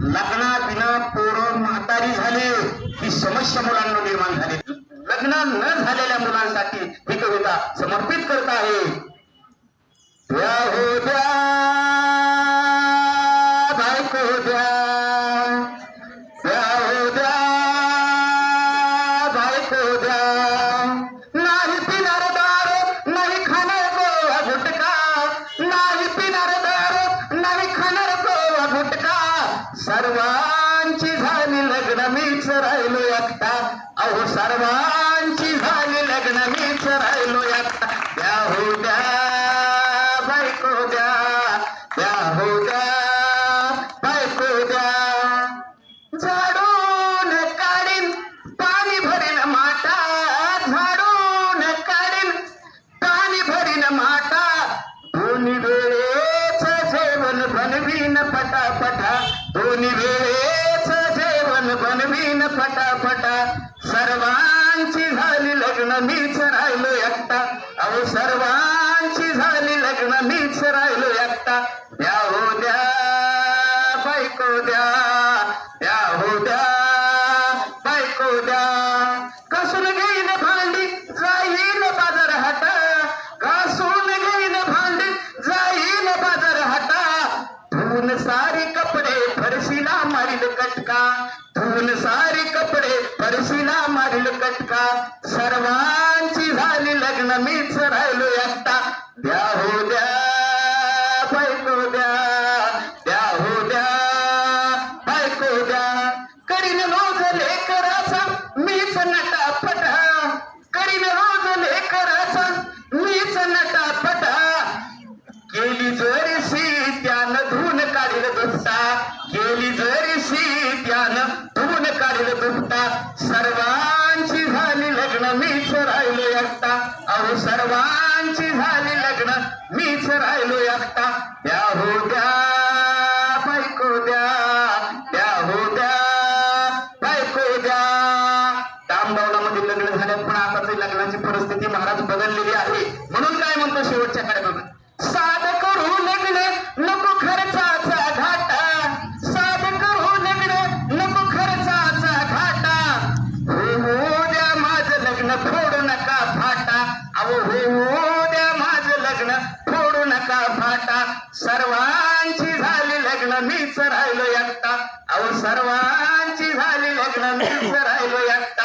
लग्ना बिना पोरं म्हातारी झाले ही समस्या मुलांना निर्माण झाली. लग्न न झालेल्या मुलांसाठी ही कविता समर्पित करत आहे. द्या हो द्या सर्वांची झाली लग्न मीच राहिलो एकटा. अहो सर्वांची झाली लग्न मीच राहिलो एकटा. द्या हो द्या बायको द्या. द्या हो द्या बायको द्या. झाडून काढीन पाणी भरीन माटा झाडून काढीन पाणी भरीन माटा दोन्ही वेळेच जेवण बनवीन पटापटा. दोन्ही वेळेच जेवण बनवीन फटाफटा. सर्वांची झाली लग्न मीच राहिलो एकटा. अहो सर्वांची झाली लग्न मीच राहिलो एकटा. द्या हो द्या बायको द्या. द्या हो द्या बायको द्या. कसून घेईन भांडी? जाईल बाजार हाटा मारील कटका धुवून सारी कपडे फरशीला मारील कटका. सर्वांची झाली लग्न मीच राहिलो काढील सर्वांची झाली लग्न मीच राहिलो एकटा. अहो सर्वांची झाली लग्न मीच राहिलो एकटा. त्या हो द्या बायको द्या. त्या हो द्या बायको द्या. तांबवडामध्ये लग्न झाल्या पण आता लग्नाची परिस्थिती महाराज बदललेली आहे. म्हणून काय म्हणतो शेवटच्या कार्यक्रमात सर्वांची झाली लग्न मीच राहिलो एकटा. अहो सर्वांची झाली लग्न मीच राहिलो एकटा.